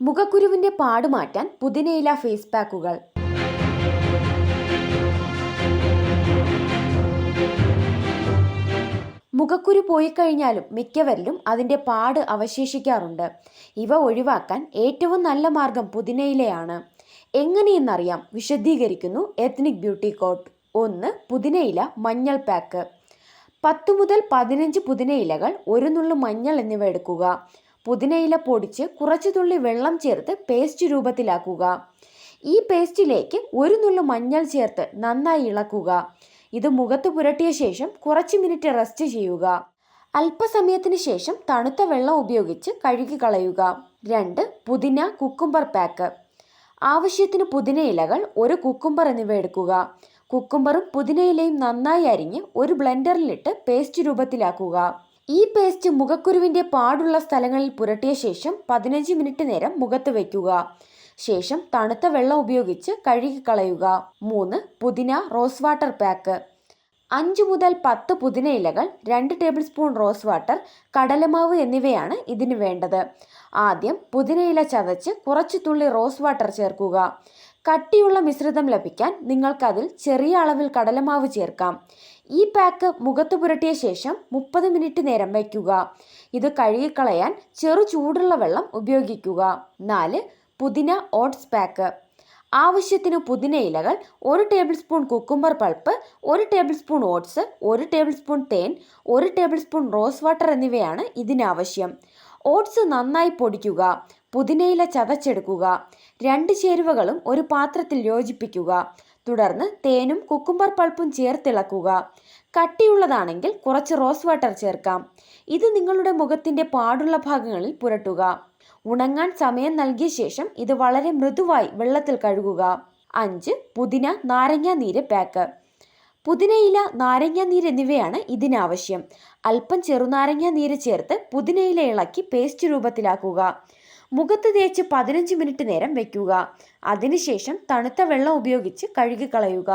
മുഖക്കുരുവിന്റെ പാട് മാറ്റാൻ പുതിനയില ഫേസ് പാക്കുകൾ മുഖക്കുരു പോയി കഴിഞ്ഞാലും മിക്കവരിലും അതിന്റെ പാട് അവശേഷിക്കാറുണ്ട്. ഇവ ഒഴിവാക്കാൻ ഏറ്റവും നല്ല മാർഗം പുതിനയിലയാണ്. എങ്ങനെയെന്നറിയാം വിശദീകരിക്കുന്നു എത്നിക് ബ്യൂട്ടി കോട്ട് ഒന്ന് പുതിനയില മഞ്ഞൾ പാക്ക് പത്ത് മുതൽ പതിനഞ്ച് പുതിനയിലകൾ ഒരു നുള്ളു മഞ്ഞൾ എന്നിവ എടുക്കുക. പുതിനയില പൊടിച്ച് കുറച്ച് തുള്ളി വെള്ളം ചേർത്ത് പേസ്റ്റ് രൂപത്തിലാക്കുക. ഈ പേസ്റ്റിലേക്ക് ഒരു നുള്ളു മഞ്ഞൾ ചേർത്ത് നന്നായി ഇളക്കുക. ഇത് മുഖത്ത് പുരട്ടിയ ശേഷം കുറച്ച് മിനിറ്റ് റെസ്റ്റ് ചെയ്യുക. അല്പസമയത്തിന് ശേഷം തണുത്ത വെള്ളം ഉപയോഗിച്ച് കഴുകി കളയുക. രണ്ട് പുതിന കുക്കുംബർ പാക്ക്. ആവശ്യത്തിന് പുതിന ഇലകൾ ഒരു കുക്കുംബർ എന്നിവ എടുക്കുക. കുക്കുംബറും പുതിനയിലയും നന്നായി അരിഞ്ഞ് ഒരു ബ്ലെൻഡറിലിട്ട് പേസ്റ്റ് രൂപത്തിലാക്കുക. ഈ പേസ്റ്റ് മുഖക്കുരുവിന്റെ പാടുള്ള സ്ഥലങ്ങളിൽ പുരട്ടിയ ശേഷം പതിനഞ്ച് മിനിറ്റ് നേരം മുഖത്ത് വയ്ക്കുക. ശേഷം തണുത്ത വെള്ളം ഉപയോഗിച്ച് കഴുകിക്കളയുക മൂന്ന് പുതിന റോസ് വാട്ടർ പാക്ക്. അഞ്ച് മുതൽ പത്ത് പുതിന ഇലകൾ രണ്ട് ടേബിൾ സ്പൂൺ റോസ് വാട്ടർ കടലമാവ് എന്നിവയാണ് ഇതിന് വേണ്ടത്. ആദ്യം ഇല ചതച്ച് കുറച്ച് തുള്ളി റോസ് വാട്ടർ ചേർക്കുക. കട്ടിയുള്ള മിശ്രിതം ലഭിക്കാൻ നിങ്ങൾക്കതിൽ ചെറിയ അളവിൽ കടലമാവ് ചേർക്കാം. ഈ പാക്ക് മുഖത്ത് പുരട്ടിയ ശേഷം മുപ്പത് മിനിറ്റ് നേരം വയ്ക്കുക. ഇത് കഴുകിക്കളയാൻ ചെറു ചൂടുള്ള വെള്ളം ഉപയോഗിക്കുക. നാല് പുതിന ഓട്സ് പാക്ക് ആവശ്യത്തിന് പുതിന ഇലകൾ ഒരു ടേബിൾ സ്പൂൺ കുക്കുംബർ പൾപ്പ് ഒരു ടേബിൾ സ്പൂൺ ഓട്സ് ഒരു ടേബിൾ സ്പൂൺ തേൻ ഒരു ടേബിൾ സ്പൂൺ റോസ് വാട്ടർ എന്നിവയാണ് ഇതിനാവശ്യം. ഓട്സ് നന്നായി പൊടിക്കുക. പുതിനയില ചതച്ചെടുക്കുക. രണ്ട് ചേരുവകളും ഒരു പാത്രത്തിൽ യോജിപ്പിക്കുക. തുടർന്ന് തേനും കുക്കുംബർ പൾപ്പും ചേർത്തിളക്കുക കട്ടിയുള്ളതാണെങ്കിൽ കുറച്ച് റോസ് വാട്ടർ ചേർക്കാം. ഇത് നിങ്ങളുടെ മുഖത്തിന്റെ പാടുള്ള ഭാഗങ്ങളിൽ പുരട്ടുക. ഉണങ്ങാൻ സമയം നൽകിയ ശേഷം ഇത് വളരെ മൃദുവായി വെള്ളത്തിൽ കഴുകുക. അഞ്ച് പുതിന നാരങ്ങ നീര് പാക്ക്. പുതിനയില നാരങ്ങ നീര് എന്നിവയാണ് ഇതിനാവശ്യം അല്പം ചെറുനാരങ്ങ നീര് ചേർത്ത് പുതിനയില ഇളക്കി പേസ്റ്റ് രൂപത്തിലാക്കുക. മുഖത്ത് തേച്ച് പതിനഞ്ച് മിനിറ്റ് നേരം വയ്ക്കുക അതിനുശേഷം തണുത്ത വെള്ളം ഉപയോഗിച്ച് കഴുകിക്കളയുക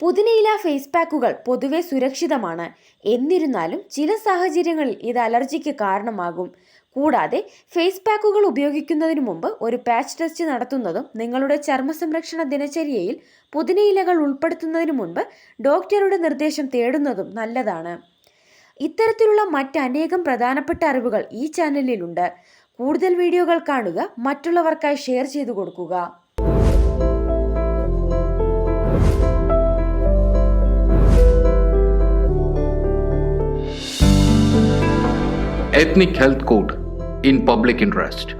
പുതിനയില ഫേസ് പാക്കുകൾ പൊതുവെ സുരക്ഷിതമാണ്. എന്നിരുന്നാലും ചില സാഹചര്യങ്ങളിൽ ഇത് അലർജിക്ക് കാരണമാകും. കൂടാതെ ഫേസ് പാക്കുകൾ ഉപയോഗിക്കുന്നതിന് മുമ്പ് ഒരു പാച്ച് ടെസ്റ്റ് നടത്തുന്നതും നിങ്ങളുടെ ചർമ്മ സംരക്ഷണ ദിനചര്യയിൽ പുതിനയിലകൾ ഉൾപ്പെടുത്തുന്നതിന് മുൻപ് ഡോക്ടറുടെ നിർദ്ദേശം തേടുന്നതും നല്ലതാണ്. ഇത്തരത്തിലുള്ള മറ്റനേകം പ്രധാനപ്പെട്ട അറിവുകൾ ഈ ചാനലിലുണ്ട് കൂടുതൽ വീഡിയോകൾ കാണുക മറ്റുള്ളവർക്കായി ഷെയർ ചെയ്തു കൊടുക്കുക. Ethnic health code in public interest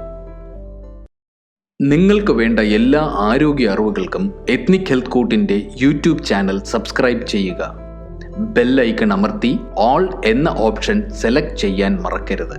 നിങ്ങൾക്ക് വേണ്ട എല്ലാ ആരോഗ്യ അറിവുകൾക്കും എത്നിക് ഹെൽത്ത് കോട്ടിന്റെ യൂട്യൂബ് ചാനൽ സബ്സ്ക്രൈബ് ചെയ്യുക. ബെൽ ഐക്കൺ അമർത്തി ഓൾ എന്ന ഓപ്ഷൻ സെലക്ട് ചെയ്യാൻ മറക്കരുത്.